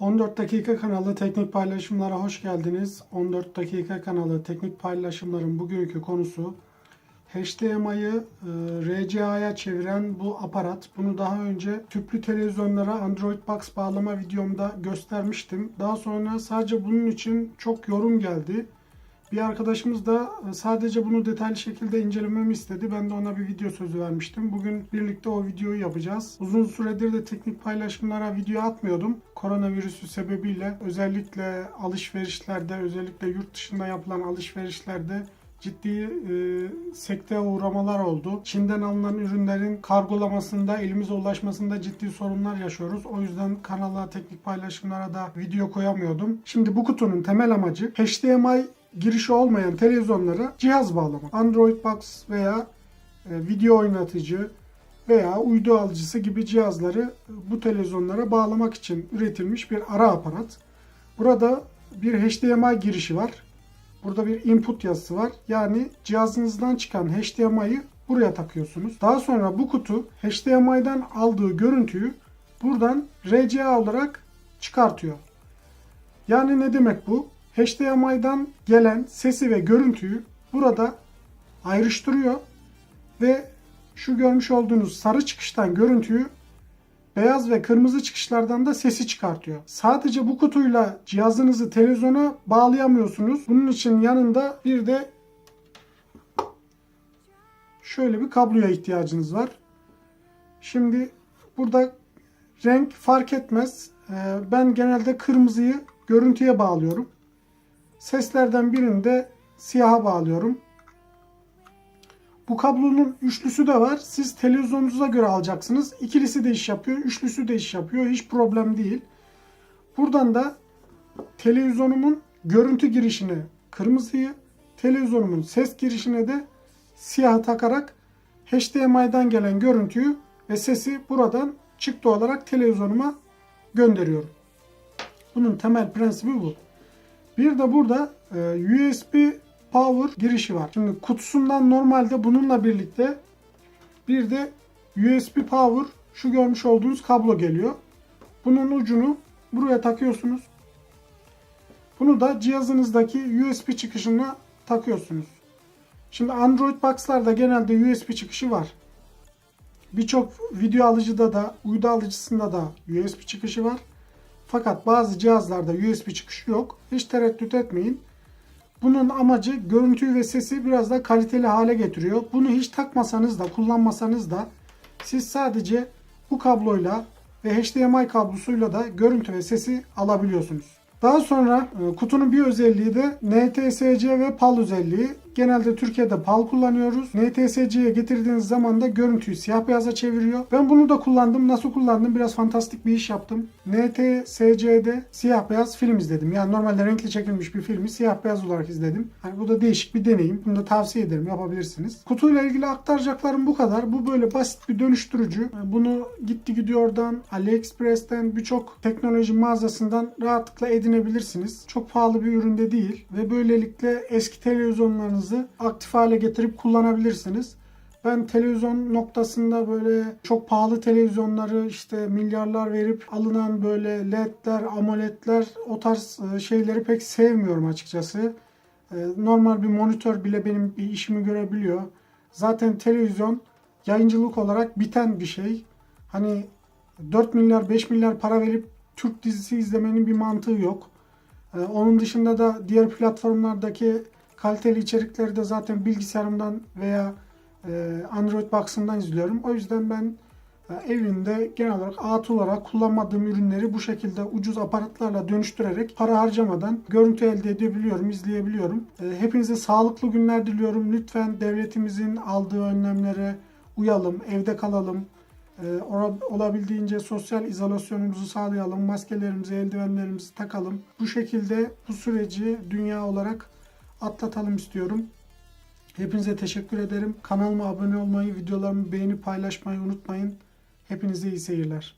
14 dakika kanalı teknik paylaşımlara hoş geldiniz. 14 dakika kanalı teknik paylaşımların bugünkü konusu HDMI'yi e, RCA'ya çeviren bu aparat. Bunu daha önce tüplü televizyonlara Android Box bağlama videomda göstermiştim. Daha sonra sadece bunun için çok yorum geldi. Bir arkadaşımız da e, sadece bunu detaylı şekilde incelememi istedi. Ben de ona bir video sözü vermiştim. Bugün birlikte o videoyu yapacağız. Uzun süredir de teknik paylaşımlara video atmıyordum. Koronavirüsü sebebiyle özellikle alışverişlerde, özellikle yurt dışında yapılan alışverişlerde ciddi e, sekteye uğramalar oldu. Çin'den alınan ürünlerin kargolamasında, elimize ulaşmasında ciddi sorunlar yaşıyoruz. O yüzden kanala teknik paylaşımlara da video koyamıyordum. Şimdi bu kutunun temel amacı HDMI girişi olmayan televizyonlara cihaz bağlamak. Android Box veya e, video oynatıcı veya uydu alıcısı gibi cihazları e, bu televizyonlara bağlamak için üretilmiş bir ara aparat. Burada bir HDMI girişi var. Burada bir input yazısı var. Yani cihazınızdan çıkan HDMI'yi buraya takıyorsunuz. Daha sonra bu kutu HDMI'den aldığı görüntüyü buradan RCA olarak çıkartıyor. Yani ne demek bu? HDMI'dan gelen sesi ve görüntüyü burada ayrıştırıyor ve şu görmüş olduğunuz sarı çıkıştan görüntüyü beyaz ve kırmızı çıkışlardan da sesi çıkartıyor. Sadece bu kutuyla cihazınızı televizyona bağlayamıyorsunuz. Bunun için yanında bir de şöyle bir kabloya ihtiyacınız var. Şimdi burada renk fark etmez. Ee, Ben genelde kırmızıyı görüntüye bağlıyorum. Seslerden birini de siyaha bağlıyorum. Bu kablonun üçlüsü de var. Siz televizyonunuza göre alacaksınız. İkilisi de iş yapıyor, üçlüsü de iş yapıyor. Hiç problem değil. Buradan da televizyonumun görüntü girişine kırmızıyı, televizyonumun ses girişine de siyahı takarak HDMI'den gelen görüntüyü ve sesi buradan çıktı olarak televizyonuma gönderiyorum. Bunun temel prensibi bu. Bir de burada e, USB power girişi var. Şimdi kutusundan normalde bununla birlikte bir de USB power şu görmüş olduğunuz kablo geliyor. Bunun ucunu buraya takıyorsunuz. Bunu da cihazınızdaki USB çıkışına takıyorsunuz. Şimdi Android Box'larda genelde USB çıkışı var. Birçok video alıcıda da, uydu alıcısında da USB çıkışı var. Fakat bazı cihazlarda USB çıkışı yok. Hiç tereddüt etmeyin. Bunun amacı görüntüyü ve sesi biraz daha kaliteli hale getiriyor. Bunu hiç takmasanız da kullanmasanız da siz sadece bu kabloyla ve HDMI kablosuyla da görüntü ve sesi alabiliyorsunuz. Daha sonra e, kutunun bir özelliği de NTSC ve PAL özelliği. Genelde Türkiye'de PAL kullanıyoruz. NTSC'ye getirdiğiniz zaman da görüntüyü siyah beyaza çeviriyor. Ben bunu da kullandım. Nasıl kullandım? Biraz fantastik bir iş yaptım. NTSC'de siyah beyaz film izledim. Yani normalde renkli çekilmiş bir filmi siyah beyaz olarak izledim. Hani bu da değişik bir deneyim. Bunu da tavsiye ederim. Yapabilirsiniz. Kutuyla ilgili aktaracaklarım bu kadar. Bu böyle basit bir dönüştürücü. Bunu gitti gidiyordan, AliExpress'ten birçok teknoloji mağazasından rahatlıkla edinebilirsiniz. Çok pahalı bir üründe değil ve böylelikle eski televizyonlarınızı aktif hale getirip kullanabilirsiniz. Ben televizyon noktasında böyle çok pahalı televizyonları işte milyarlar verip alınan böyle ledler, amoledler o tarz e, şeyleri pek sevmiyorum açıkçası. E, Normal bir monitör bile benim bir işimi görebiliyor. Zaten televizyon yayıncılık olarak biten bir şey. Hani 4 milyar 5 milyar para verip Türk dizisi izlemenin bir mantığı yok. Ee, Onun dışında da diğer platformlardaki kaliteli içerikleri de zaten bilgisayarımdan veya e, Android Box'ımdan izliyorum. O yüzden ben e, evimde genel olarak atıl olarak kullanmadığım ürünleri bu şekilde ucuz aparatlarla dönüştürerek para harcamadan görüntü elde edebiliyorum, izleyebiliyorum. E, Hepinize sağlıklı günler diliyorum. Lütfen devletimizin aldığı önlemlere uyalım, evde kalalım. Olabildiğince sosyal izolasyonumuzu sağlayalım, maskelerimizi, eldivenlerimizi takalım. Bu şekilde bu süreci dünya olarak atlatalım istiyorum. Hepinize teşekkür ederim. Kanalıma abone olmayı, videolarımı beğenip paylaşmayı unutmayın. Hepinize iyi seyirler.